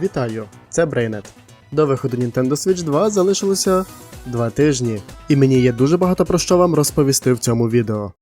Вітаю, це Брейнет. До виходу Nintendo Switch 2 залишилося 2 тижні, і мені є дуже багато про що вам розповісти в цьому відео.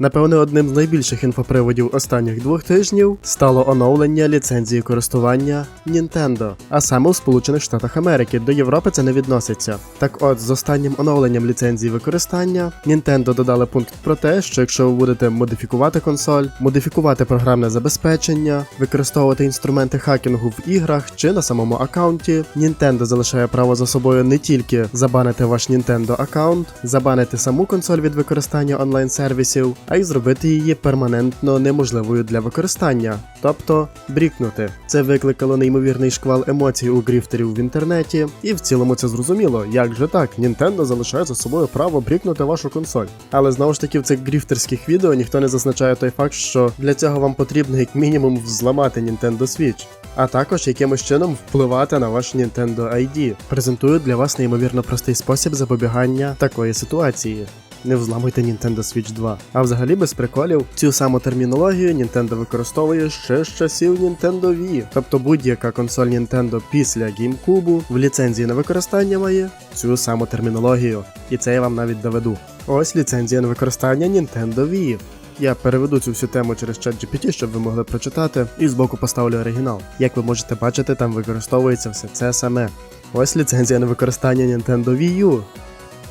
Напевне, одним з найбільших інфоприводів останніх двох тижнів стало оновлення ліцензії користування Nintendo, а саме у Сполучених Штатах Америки. До Європи це не відноситься. Так от, з останнім оновленням ліцензії використання Nintendo додали пункт про те, що якщо ви будете модифікувати консоль, модифікувати програмне забезпечення, використовувати інструменти хакінгу в іграх чи на самому аккаунті, Nintendo залишає право за собою не тільки забанити ваш Nintendo аккаунт, забанити саму консоль від використання онлайн-сервісів, а й зробити її перманентно неможливою для використання, тобто брікнути. Це викликало неймовірний шквал емоцій у гріфтерів в інтернеті, і в цілому це зрозуміло. Як же так? Nintendo залишає за собою право брікнути вашу консоль. Але знову ж таки в цих гріфтерських відео ніхто не зазначає той факт, що для цього вам потрібно як мінімум взламати Nintendo Switch. А також якимось чином впливати на ваш Nintendo ID. Презентую для вас неймовірно простий спосіб запобігання такої ситуації. Не взламуйте Nintendo Switch 2. А взагалі без приколів, цю саму термінологію Nintendo використовує ще з часів Nintendo Wii. Тобто будь-яка консоль Nintendo після GameCube в ліцензії на використання має цю саму термінологію. І це я вам навіть доведу. Ось ліцензія на використання Nintendo Wii. Я переведу цю всю тему через ChatGPT, щоб ви могли прочитати, і збоку поставлю оригінал. Як ви можете бачити, там використовується все це саме. Ось ліцензія на використання Nintendo Wii U.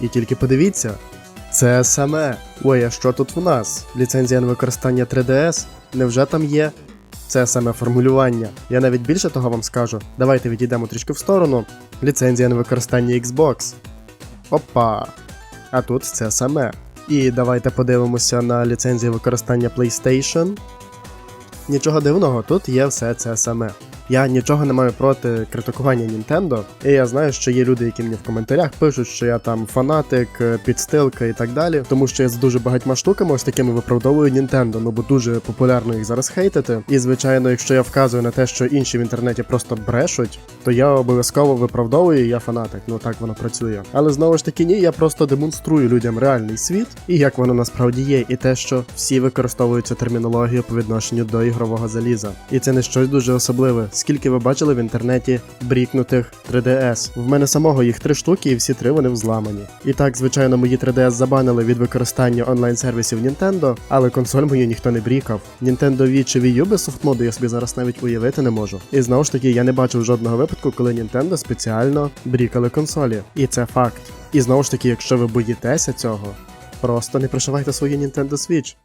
І тільки подивіться, це саме. Ой, а що тут в нас? Ліцензія на використання 3DS? Невже там є? Це саме формулювання. Я навіть більше того вам скажу. Давайте відійдемо трішки в сторону. Ліцензія на використання Xbox. Опа. А тут це саме. І давайте подивимося на ліцензію використання PlayStation. Нічого дивного, тут є все це саме. Я нічого не маю проти критикування Nintendo, і я знаю, що є люди, які мені в коментарях пишуть, що я там фанатик, е, підстилка і так далі, тому що я з дуже багатьма штуками ось такими виправдовую Nintendo, ну бо дуже популярно їх зараз хейтити. І звичайно, якщо я вказую на те, що інші в інтернеті просто брешуть, то я обов'язково виправдовую, я фанатик. Ну так воно працює. Але знову ж таки, ні, я просто демонструю людям реальний світ і як воно насправді є, і те, що всі використовують цю термінологію по відношенню до ігрового заліза. І це не щось дуже особливе. Скільки ви бачили в інтернеті брікнутих 3DS? В мене самого їх три штуки, і всі три вони взламані. І так, звичайно, мої 3DS забанили від використання онлайн-сервісів Nintendo, але консоль мою ніхто не брікав. Nintendo Wii чи Wii U без софтмоду я собі зараз навіть уявити не можу. І знову ж таки, я не бачив жодного випадку, коли Nintendo спеціально брікали консолі. І це факт. І знову ж таки, якщо ви боїтеся цього, просто не пришивайте свої Nintendo Switch.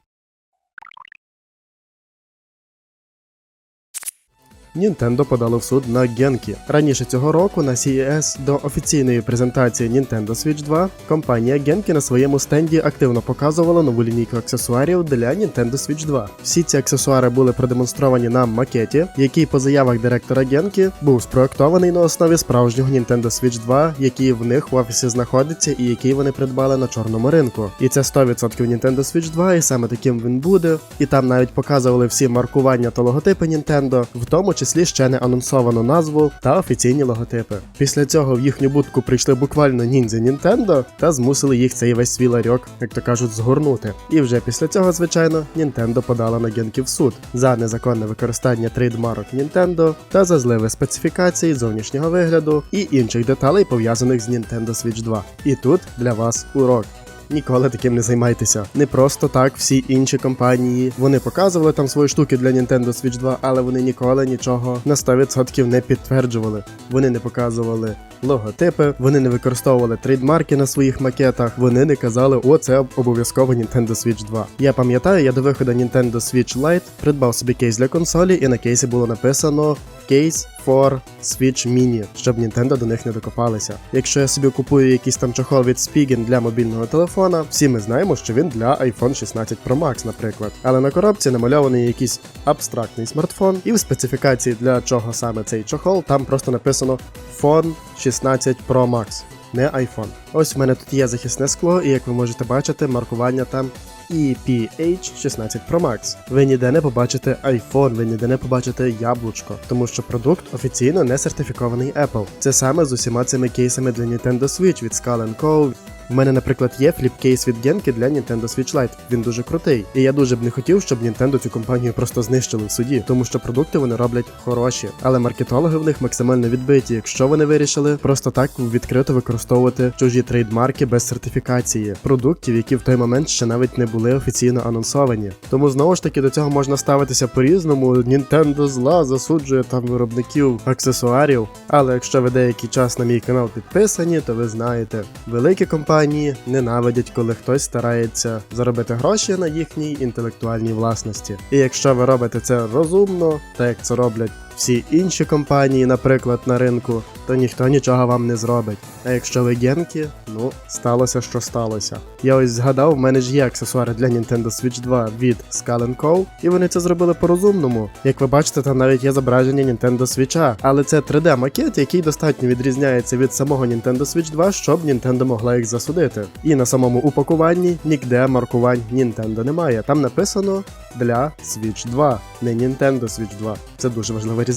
Nintendo подало в суд на Genki. Раніше цього року на CES до офіційної презентації Nintendo Switch 2 компанія Genki на своєму стенді активно показувала нову лінійку аксесуарів для Nintendo Switch 2. Всі ці аксесуари були продемонстровані на макеті, який по заявах директора Genki був спроектований на основі справжнього Nintendo Switch 2, який в них в офісі знаходиться і який вони придбали на чорному ринку. І це 100% Nintendo Switch 2, і саме таким він буде. І там навіть показували всі маркування та логотипи Nintendo, в тому ще не анонсовану назву та офіційні логотипи. Після цього в їхню будку прийшли буквально ніндзя Nintendo та змусили їх цей весь свій ларьок, як то кажуть, згорнути. І вже після цього, звичайно, Nintendo подала на Генкі в суд за незаконне використання трейдмарок Nintendo та за зливи специфікацій, зовнішнього вигляду і інших деталей пов'язаних з Nintendo Switch 2. І тут для вас урок. Ніколи таким не займайтеся. Не просто так всі інші компанії. Вони показували там свої штуки для Nintendo Switch 2, але вони ніколи нічого на 100% не підтверджували. Вони не показували логотипи, вони не використовували трейдмарки на своїх макетах, вони не казали, о, це обов'язково Nintendo Switch 2. Я пам'ятаю, я до виходу Nintendo Switch Lite придбав собі кейс для консолі, і на кейсі було написано Case for Switch Mini, щоб Nintendo до них не докопалися. Якщо я собі купую якийсь там чохол від Spigen для мобільного телефона, всі ми знаємо, що він для iPhone 16 Pro Max, наприклад. Але на коробці намальований якийсь абстрактний смартфон, і в специфікації для чого саме цей чохол, там просто написано Phone 16 Pro Max. Не iPhone. Ось в мене тут є захисне скло, і як ви можете бачити, маркування там EPH 16 Pro Max. Ви ніде не побачите iPhone, ви ніде не побачите яблучко, тому що продукт офіційно не сертифікований Apple. Це саме з усіма цими кейсами для Nintendo Switch від Skull Co. У мене, наприклад, є фліпкейс від Генки для Nintendo Switch Lite. Він дуже крутий. І я дуже б не хотів, щоб Nintendo цю компанію просто знищили в суді, тому що продукти вони роблять хороші. Але маркетологи в них максимально відбиті, якщо вони вирішили просто так відкрито використовувати чужі трейдмарки без сертифікації продуктів, які в той момент ще навіть не були офіційно анонсовані. Тому знову ж таки до цього можна ставитися по-різному. Nintendo зла засуджує там виробників аксесуарів. Але якщо ви деякий час на мій канал підписані, то ви знаєте, великі компанії ненавидять, коли хтось старається заробити гроші на їхній інтелектуальній власності. І якщо ви робите це розумно, так як це роблять всі інші компанії, наприклад, на ринку, то ніхто нічого вам не зробить. А якщо ви генки, ну сталося, що сталося. Я ось згадав, в мене ж є аксесуари для Nintendo Switch 2 від Skull Co, і вони це зробили по-розумному. Як ви бачите, там навіть є зображення Nintendo Switch, але це 3D-макет, який достатньо відрізняється від самого Nintendo Switch 2, щоб Nintendo могла їх засудити. І на самому упакуванні ніде маркувань Nintendo немає. Там написано для Switch 2, не Nintendo Switch 2. Це дуже важлива різниця,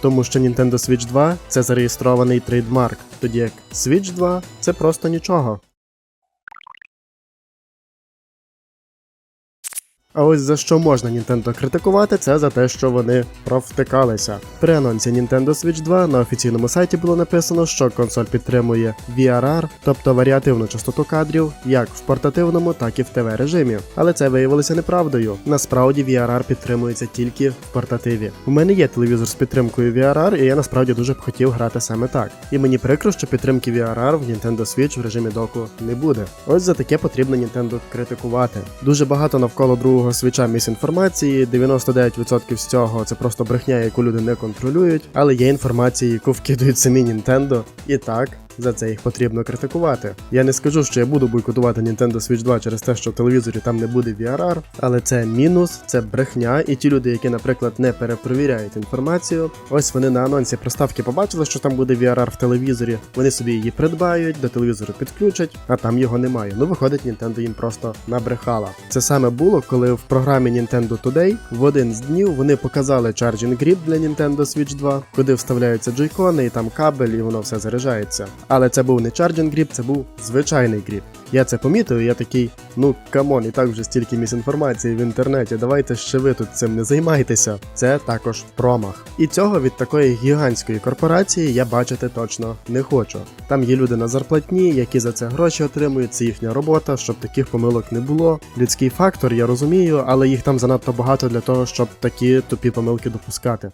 тому що Nintendo Switch 2 це зареєстрований трейдмарк, тоді як Switch 2 це просто нічого. А ось за що можна Nintendo критикувати, це за те, що вони провтикалися. При анонсі Nintendo Switch 2 на офіційному сайті було написано, що консоль підтримує VRR, тобто варіативну частоту кадрів, як в портативному, так і в ТВ режимі. Але це виявилося неправдою. Насправді VRR підтримується тільки в портативі. У мене є телевізор з підтримкою VRR, і я насправді дуже б хотів грати саме так. І мені прикро, що підтримки VRR в Nintendo Switch в режимі доку не буде. Ось за таке потрібно Nintendo критикувати. Дуже багато навколо другого свіча місінформації, 99% з цього це просто брехня, яку люди не контролюють, але є інформація, яку вкидують самі Nintendo. І так. За це їх потрібно критикувати. Я не скажу, що я буду бойкотувати Nintendo Switch 2 через те, що в телевізорі там не буде VRR, але це мінус, це брехня, і ті люди, які, наприклад, не перепровіряють інформацію, ось вони на анонсі приставки побачили, що там буде VRR в телевізорі. Вони собі її придбають, до телевізору підключать, а там його немає. Ну виходить, Nintendo їм просто набрехала. Це саме було, коли в програмі Nintendo Today в один з днів вони показали Charging Grip для Nintendo Switch 2, куди вставляються джойкони, і там кабель, і воно все заряджається. Але це був не Charging Grip, це був звичайний гріп. Я це помітив, і я такий, ну камон, і так вже стільки місінформації в інтернеті. Давайте ще ви тут цим не займайтеся. Це також промах. І цього від такої гігантської корпорації я бачити точно не хочу. Там є люди на зарплатні, які за це гроші отримують, це їхня робота, щоб таких помилок не було. Людський фактор, я розумію, але їх там занадто багато для того, щоб такі тупі помилки допускати.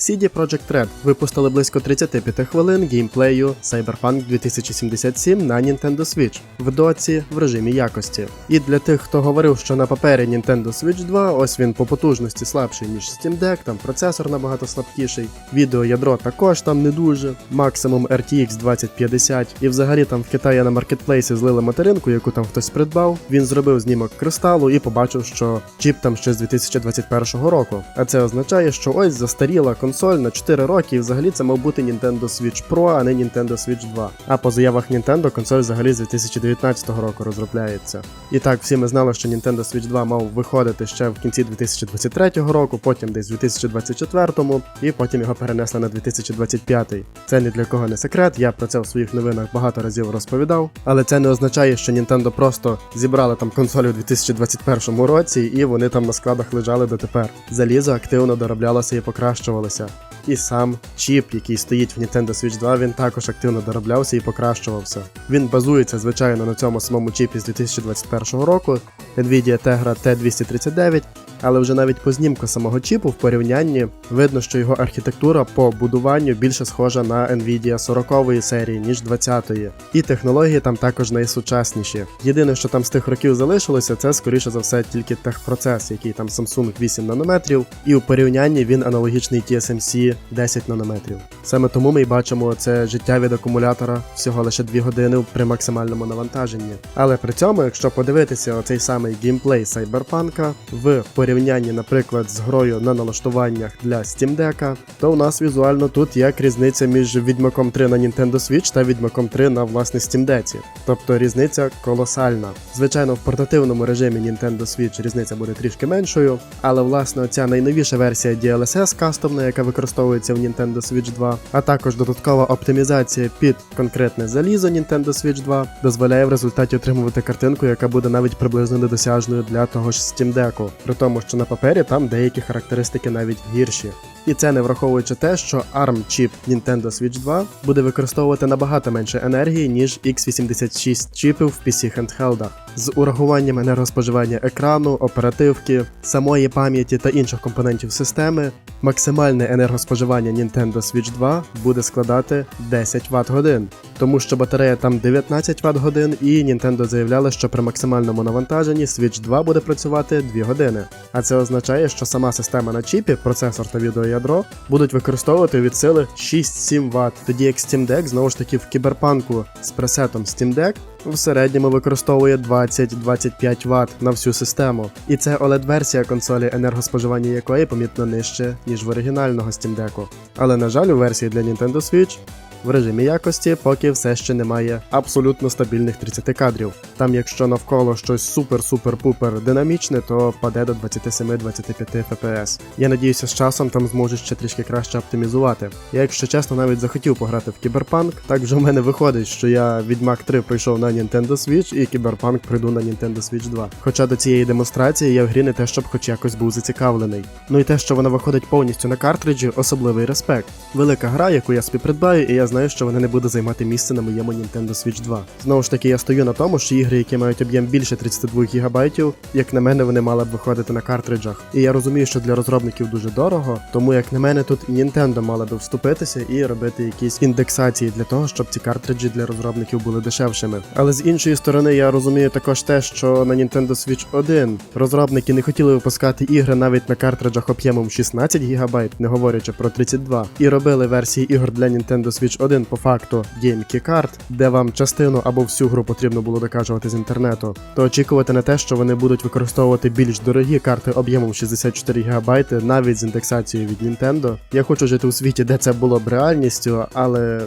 CD Projekt Red випустили близько 35 хвилин геймплею Cyberpunk 2077 на Nintendo Switch в доці в режимі якості. І для тих, хто говорив, що на папері Nintendo Switch 2, ось він по потужності слабший, ніж Steam Deck, там процесор набагато слабкіший, відеоядро також там не дуже, максимум RTX 2050, і взагалі там в Китаї на маркетплейсі злили материнку, яку там хтось придбав. Він зробив знімок кристалу і побачив, що чіп там ще з 2021 року. А це означає, що ось застаріла консоль на 4 роки, і взагалі це мав бути Nintendo Switch Pro, а не Nintendo Switch 2. А по заявах Nintendo консоль взагалі з 2019 року розробляється. І так, всі ми знали, що Nintendo Switch 2 мав виходити ще в кінці 2023 року, потім десь в 2024-му, і потім його перенесли на 2025. Це ні для кого не секрет, я про це в своїх новинах багато разів розповідав. Але це не означає, що Nintendo просто зібрали там консолі у 2021 році, і вони там на складах лежали дотепер. Залізо активно дороблялося і покращувалося. І сам чіп, який стоїть в Nintendo Switch 2, він також активно дороблявся і покращувався. Він базується, звичайно, на цьому самому чіпі з 2021 року. Nvidia Tegra T239, але вже навіть по знімку самого чіпу в порівнянні видно, що його архітектура по будуванню більше схожа на Nvidia 40 серії, ніж 20-ї. І технології там також найсучасніші. Єдине, що там з тих років залишилося, це скоріше за все тільки техпроцес, який там Samsung 8 нанометрів, і у порівнянні він аналогічний TSMC 10 нанометрів. Саме тому ми й бачимо це життя від акумулятора всього лише 2 години при максимальному навантаженні. Але при цьому, якщо подивитися оцей самий геймплей Cyberpunk в порівнянні порівнянні, наприклад, з грою на налаштуваннях для Steam Deck, то у нас візуально тут як різниця між Відьмаком 3 на Nintendo Switch та Відьмаком 3 на власне Steam Deck. Тобто різниця колосальна. Звичайно, в портативному режимі Nintendo Switch різниця буде трішки меншою, але власне ця найновіша версія DLSS кастомна, яка використовується в Nintendo Switch 2, а також додаткова оптимізація під конкретне залізо Nintendo Switch 2 дозволяє в результаті отримувати картинку, яка буде навіть приблизно недосяжною для того ж Steam Deck, при тому, що на папері там деякі характеристики навіть гірші. І це не враховуючи те, що ARM чіп Nintendo Switch 2 буде використовувати набагато менше енергії, ніж x86 чіпи в PC хендхелдах. З урахуванням енергоспоживання екрану, оперативки, самої пам'яті та інших компонентів системи, максимальне енергоспоживання Nintendo Switch 2 буде складати 10 Вт годин, тому що батарея там 19 Вт годин, і Nintendo заявляли, що при максимальному навантаженні Switch 2 буде працювати 2 години. А це означає, що сама система на чіпі, процесор та відеоядро будуть використовувати від сили 6-7 Вт, тоді як Steam Deck знову ж таки в кіберпанку з пресетом Steam Deck в середньому використовує 20-25 Вт на всю систему. І це OLED-версія консолі, енергоспоживання якої помітно нижче, ніж в оригінального Steam Deck. Але на жаль, у версії для Nintendo Switch в режимі якості поки все ще немає абсолютно стабільних 30 кадрів. Там, якщо навколо щось супер-супер-пупер динамічне, то паде до 27-25 FPS. Я надіюся, з часом там зможуть ще трішки краще оптимізувати. Я, якщо чесно, навіть захотів пограти в Кіберпанк, так вже в мене виходить, що я Відьмак 3 пройшов на Nintendo Switch і Кіберпанк пройду на Nintendo Switch 2. Хоча до цієї демонстрації я в грі не те, щоб хоч якось був зацікавлений. Ну і те, що вона виходить повністю на картриджі, особливий респект. Велика гра, яку я собі придбаю, і я знаю, що вона не буде займати місце на моєму Nintendo Switch 2. Знову ж таки, я стою на тому, що ігри, які мають об'єм більше 32 ГБ, як на мене, вони мали б виходити на картриджах. І я розумію, що для розробників дуже дорого, тому як на мене, тут і Nintendo мала би вступитися і робити якісь індексації для того, щоб ці картриджі для розробників були дешевшими. Але з іншої сторони, я розумію також те, що на Nintendo Switch 1 розробники не хотіли випускати ігри навіть на картриджах об'ємом 16 ГБ, не говорячи про 32, і робили версії ігор для Nintendo Switch 1 по факту GameKey Card, де вам частину або всю гру потрібно було докачувати з інтернету, то очікувати на те, що вони будуть використовувати більш дорогі карти об'ємом 64 ГБ навіть з індексацією від Nintendo. Я хочу жити у світі, де це було б реальністю, але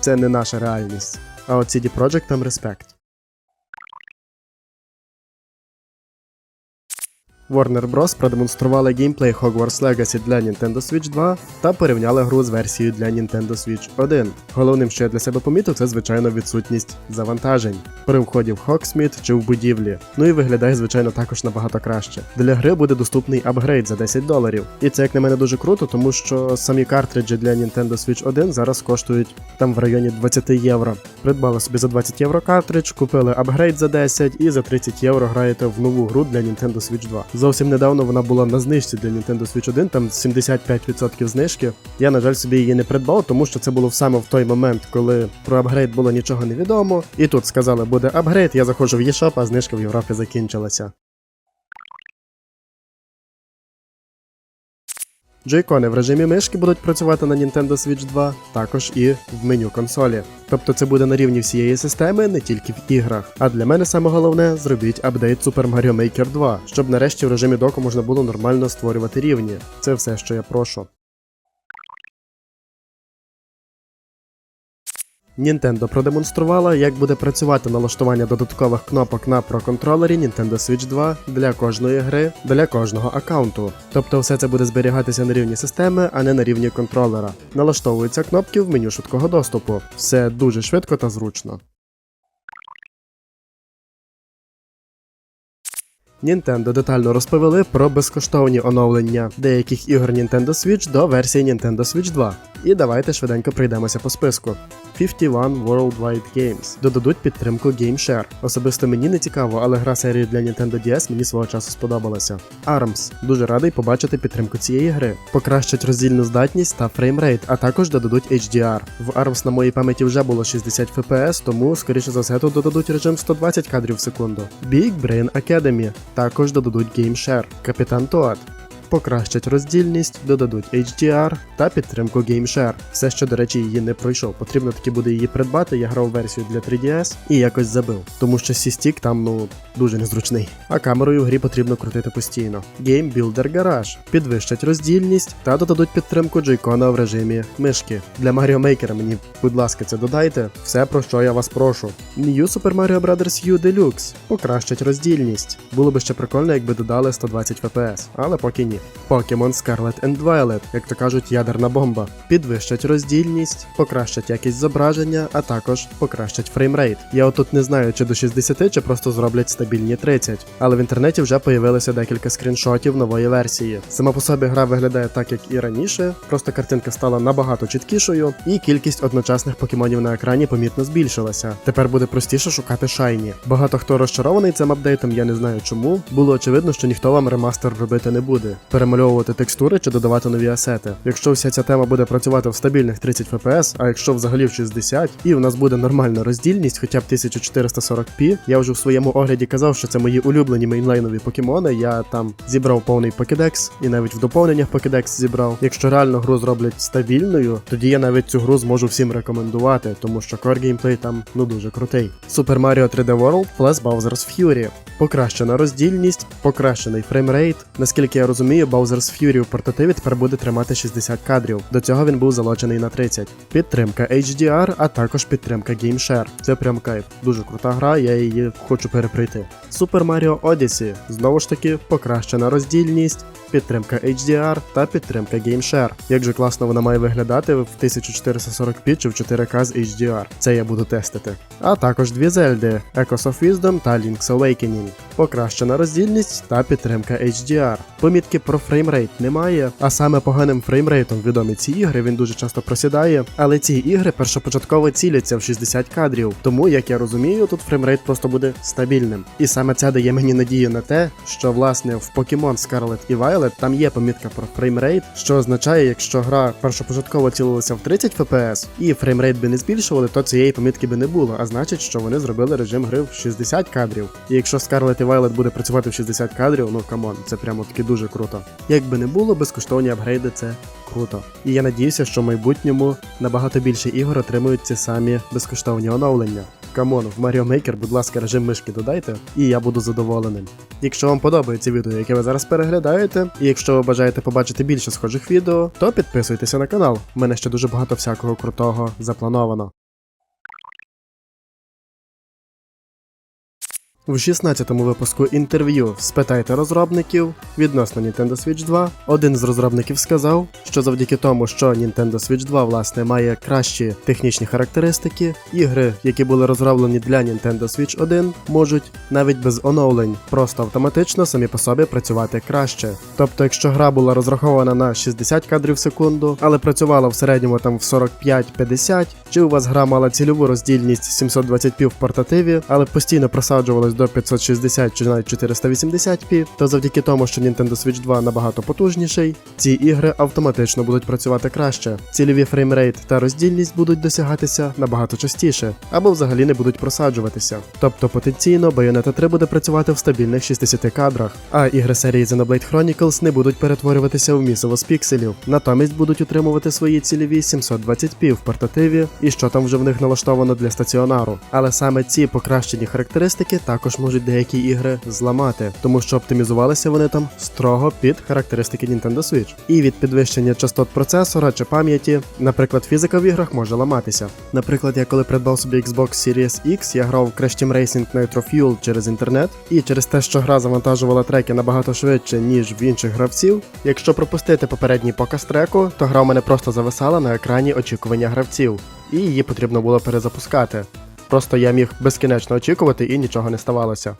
це не наша реальність. А от CD Projekt там респект. Warner Bros. продемонстрували геймплей Hogwarts Legacy для Nintendo Switch 2 та порівняли гру з версією для Nintendo Switch 1. Головним, що я для себе помітив, це звичайно відсутність завантажень при вході в Hogsmeade чи в будівлі. Ну і виглядає, звичайно, також набагато краще. Для гри буде доступний апгрейд за 10 доларів. І це, як на мене, дуже круто, тому що самі картриджі для Nintendo Switch 1 зараз коштують там в районі 20 євро. Придбали собі за 20 євро картридж, купили апгрейд за 10 і за 30 євро граєте в нову гру для Nintendo Switch 2. Зовсім недавно вона була на знижці для Nintendo Switch 1, там 75% знижки. Я, на жаль, собі її не придбав, тому що це було саме в той момент, коли про апгрейд було нічого не відомо. І тут сказали, буде апгрейд, я заходжу в eShop, а знижка в Європі закінчилася. Джойкони в режимі мишки будуть працювати на Nintendo Switch 2, також і в меню консолі. Тобто це буде на рівні всієї системи, не тільки в іграх. А для мене саме головне зробіть апдейт Super Mario Maker 2, щоб нарешті в режимі доку можна було нормально створювати рівні. Це все, що я прошу. Nintendo продемонструвала, як буде працювати налаштування додаткових кнопок на проконтролері Nintendo Switch 2 для кожної гри, для кожного аккаунту. Тобто все це буде зберігатися на рівні системи, а не на рівні контролера. Налаштовуються кнопки в меню швидкого доступу. Все дуже швидко та зручно. Nintendo детально розповіли про безкоштовні оновлення деяких ігор Nintendo Switch до версії Nintendo Switch 2. І давайте швиденько пройдемося по списку. 51 Worldwide Games додадуть підтримку GameShare. Особисто мені не цікаво, але гра серії для Nintendo DS мені свого часу сподобалася. ARMS дуже радий побачити підтримку цієї гри. Покращать роздільну здатність та фреймрейт, а також додадуть HDR. В ARMS на моїй пам'яті вже було 60 FPS, тому скоріше за все тут додадуть режим 120 кадрів в секунду. Big Brain Academy також додадуть GameShare. Капітан Тоад. Покращать роздільність, додадуть HDR та підтримку GameShare. Все, що, до речі, її не пройшов. Потрібно таки буде її придбати. Я грав версію для 3DS і якось забив, тому що C-Stick там ну дуже незручний. А камерою в грі потрібно крутити постійно. Game Builder Garage підвищать роздільність та додадуть підтримку джойкона в режимі мишки. Для Mario Maker мені, будь ласка, це додайте. Все про що я вас прошу. New Super Mario Bros. U Deluxe покращать роздільність. Було би ще прикольно, якби додали 120 FPS, але поки ні. Pokemon Scarlet and Violet, як то кажуть, ядерна бомба. Підвищать роздільність, покращать якість зображення, а також покращать фреймрейт. Я отут не знаю, чи до 60, чи просто зроблять стабільні 30. Але в інтернеті вже появилося декілька скріншотів нової версії. Сама по собі гра виглядає так, як і раніше, просто картинка стала набагато чіткішою, і кількість одночасних покемонів на екрані помітно збільшилася. Тепер буде простіше шукати шайні. Багато хто розчарований цим апдейтом, я не знаю чому. Було очевидно, що ніхто вам ремастер робити не буде, перемальовувати текстури чи додавати нові асети. Якщо вся ця тема буде працювати в стабільних 30 FPS, а якщо взагалі в 60, і у нас буде нормальна роздільність, хоча б 1440p, я вже в своєму огляді казав, що це мої улюблені мейнлайнові покемони. Я там зібрав повний покедекс і навіть в доповненнях покедекс зібрав. Якщо реально гру зроблять стабільною, тоді я навіть цю гру зможу всім рекомендувати, тому що core геймплей там ну дуже крутий. Super Mario 3D World plus Bowser's Fury. Покращена роздільність, покращений фреймрейт. Наскільки я розумію, Bowser's Fury у портативі тепер буде тримати 60 кадрів. До цього він був залочений на 30. Підтримка HDR, а також підтримка GameShare. Це прям кайф. Дуже крута гра, я її хочу переприйти. Super Mario Odyssey. Знову ж таки, покращена роздільність, підтримка HDR та підтримка GameShare. Як же класно вона має виглядати в 1440p чи в 4K з HDR. Це я буду тестити. А також дві Зельди Echoes of Wisdom та Link's Awakening. Покращена роздільність та підтримка HDR. Помітки про фреймрейт немає, а саме поганим фреймрейтом відомі ці ігри, він дуже часто просідає, але ці ігри першопочатково ціляться в 60 кадрів. Тому, як я розумію, тут фреймрейт просто буде стабільним. І саме це дає мені надію на те, що власне в Pokemon Scarlet і Violet там є помітка про фреймрейт, що означає, якщо гра першопочатково цілилася в 30 FPS і фреймрейт би не збільшували, то цієї помітки би не було. А значить, що вони зробили режим гри в 60 кадрів. І якщо Scarlet і Violet буде працювати в 60 кадрів, ну камон, це прямо таки дуже круто. Як би не було, безкоштовні апгрейди це круто. І я надіюся, що в майбутньому набагато більше ігор отримують ці самі безкоштовні оновлення. Камон, в Mario Maker, будь ласка, режим мишки додайте, і я буду задоволеним. Якщо вам подобається відео, яке ви зараз переглядаєте, і якщо ви бажаєте побачити більше схожих відео, то підписуйтеся на канал. У мене ще дуже багато всякого крутого заплановано. В 16-му випуску інтерв'ю спитайте розробників відносно Nintendo Switch 2. Один з розробників сказав, що завдяки тому, що Nintendo Switch 2 власне має кращі технічні характеристики, ігри, які були розроблені для Nintendo Switch 1, можуть навіть без оновлень просто автоматично самі по собі працювати краще. Тобто, якщо гра була розрахована на 60 кадрів в секунду, але працювала в середньому там в 45-50, чи у вас гра мала цільову роздільність 720p в портативі, але постійно просаджувалась до 560 чи навіть 480p, то завдяки тому, що Nintendo Switch 2 набагато потужніший, ці ігри автоматично будуть працювати краще. Цільові фреймрейт та роздільність будуть досягатися набагато частіше, або взагалі не будуть просаджуватися. Тобто потенційно Bayonetta 3 буде працювати в стабільних 60 кадрах, а ігри серії Xenoblade Chronicles не будуть перетворюватися в місиво з пікселів, натомість будуть утримувати свої цільові 720p в портативі і що там вже в них налаштовано для стаціонару. Але саме ці покращені характеристики також можуть деякі ігри зламати, тому що оптимізувалися вони там строго під характеристики Nintendo Switch. І від підвищення частот процесора чи пам'яті, наприклад, фізика в іграх може ламатися. Наприклад, я коли придбав собі Xbox Series X, я грав в Crash Team Racing Nitro Fuel через інтернет, і через те, що гра завантажувала треки набагато швидше, ніж в інших гравців. Якщо пропустити попередній показ треку, то гра у мене просто зависала на екрані очікування гравців, і її потрібно було перезапускати. Просто я міг безкінечно очікувати і нічого не ставалося.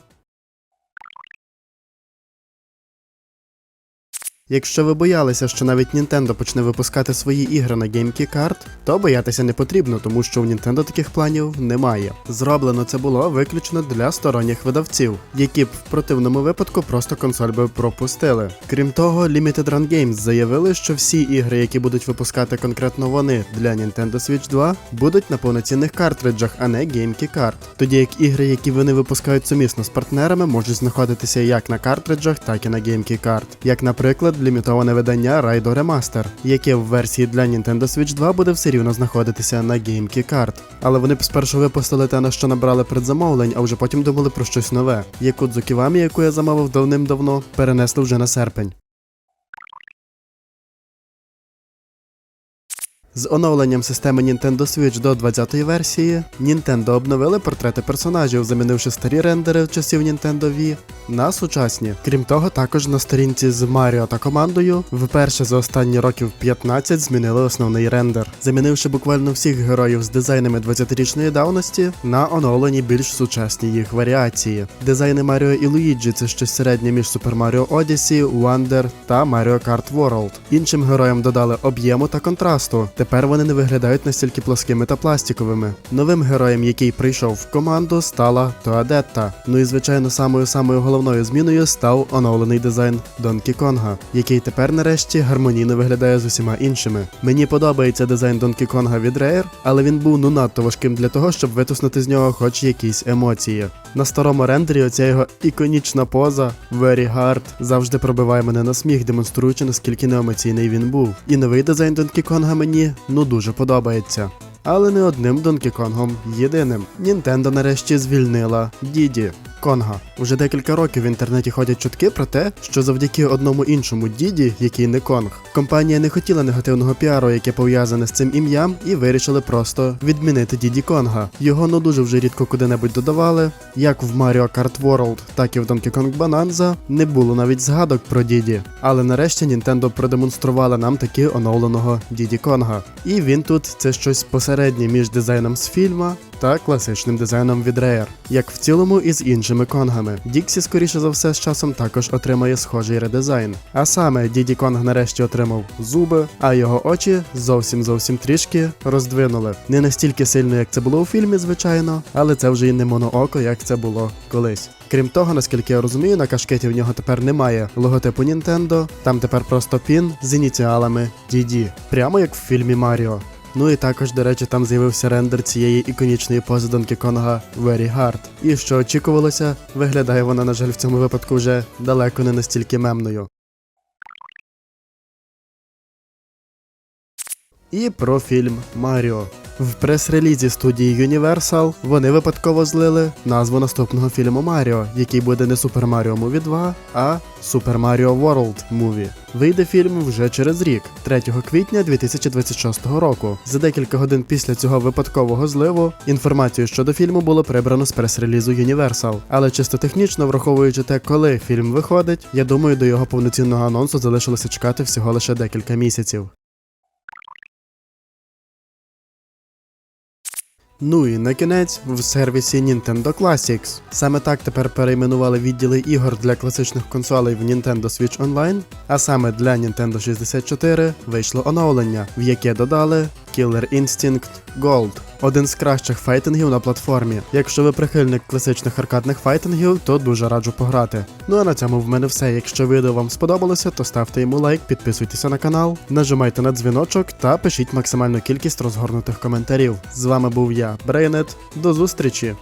Якщо ви боялися, що навіть Nintendo почне випускати свої ігри на GameKey Card, то боятися не потрібно, тому що у Nintendo таких планів немає. Зроблено це було виключно для сторонніх видавців, які б в противному випадку просто консоль би пропустили. Крім того, Limited Run Games заявили, що всі ігри, які будуть випускати конкретно вони для Nintendo Switch 2, будуть на повноцінних картриджах, а не GameKey Card. Тоді як ігри, які вони випускають сумісно з партнерами, можуть знаходитися як на картриджах, так і на GameKey Card. Як, наприклад, лімітоване видання Raido Remaster, яке в версії для Nintendo Switch 2 буде все рівно знаходитися на GameKey Card. Але вони спершу випустили те, на що набрали предзамовлень, а вже потім думали про щось нове. Яку Дзуківамі, яку я замовив давним-давно, перенесли вже на серпень. З оновленням системи Nintendo Switch до 20-ї версії Nintendo обновили портрети персонажів, замінивши старі рендери часів Nintendo Wii на сучасні. Крім того, також на сторінці з Маріо та командою вперше за останні років 15 змінили основний рендер, замінивши буквально всіх героїв з дизайнами 20-річної давності на оновлені більш сучасні їх варіації. Дизайни Маріо і Луїджі це щось середнє між Super Mario Odyssey, Wonder та Mario Kart World. Іншим героям додали об'єму та контрасту. Тепер вони не виглядають настільки плоскими та пластиковими. Новим героєм, який прийшов в команду, стала Тоадетта. Ну і звичайно, самою самою головною зміною став оновлений дизайн Донкі Конга, який тепер нарешті гармонійно виглядає з усіма іншими. Мені подобається дизайн Донкі Конга від Rare, але він був ну надто важким для того, щоб витиснути з нього хоч якісь емоції. На старому рендері оця його іконічна поза Very Hard завжди пробиває мене на сміх, демонструючи наскільки неемоційний він був. І новий дизайн Донкі Конга мені ну дуже подобається. Але не одним Донкі Конгом єдиним. Нінтендо нарешті звільнила Діді. Конга. Уже декілька років в інтернеті ходять чутки про те, що завдяки одному іншому діді, який не Конг, компанія не хотіла негативного піару, яке пов'язане з цим ім'ям, і вирішили просто відмінити Діді Конга. Його ну дуже вже рідко куди-небудь додавали. Як в Mario Kart World, так і в Donkey Kong Bonanza не було навіть згадок про Діді. Але нарешті Nintendo продемонструвала нам таки оновленого Діді Конга. І він тут це щось посереднє між дизайном з фільма та класичним дизайном від Rare, як в цілому і з іншими конгами. Діксі, скоріше за все, з часом також отримає схожий редизайн. А саме Діді Конг нарешті отримав зуби, а його очі зовсім зовсім трішки роздвинули. Не настільки сильно, як це було у фільмі, звичайно, але це вже і не монооко, як це було колись. Крім того, наскільки я розумію, на кашкеті в нього тепер немає логотипу Nintendo, там тепер просто пін з ініціалами DD, прямо як в фільмі Маріо. Ну і також, до речі, там з'явився рендер цієї іконічної пози Донкі Конга Very Hard. І що очікувалося, виглядає вона, на жаль, в цьому випадку вже далеко не настільки мемною. І про фільм Маріо. В прес-релізі студії Universal вони випадково злили назву наступного фільму Маріо, який буде не Super Mario Movie 2, а Super Mario World Movie. Вийде фільм вже через рік, 3 квітня 2026 року. За декілька годин після цього випадкового зливу інформацію щодо фільму було прибрано з прес-релізу Universal. Але чисто технічно, враховуючи те, коли фільм виходить, я думаю, до його повноцінного анонсу залишилося чекати всього лише декілька місяців. Ну і на кінець в сервісі Nintendo Classics. Саме так тепер перейменували відділи ігор для класичних консолей в Nintendo Switch Online, а саме для Nintendo 64 вийшло оновлення, в яке додали Killer Instinct Gold. Один з кращих файтингів на платформі. Якщо ви прихильник класичних аркадних файтингів, то дуже раджу пограти. Ну а на цьому в мене все. Якщо відео вам сподобалося, то ставте йому лайк, підписуйтеся на канал, нажимайте на дзвіночок та пишіть максимальну кількість розгорнутих коментарів. З вами був я, Брейнет. До зустрічі!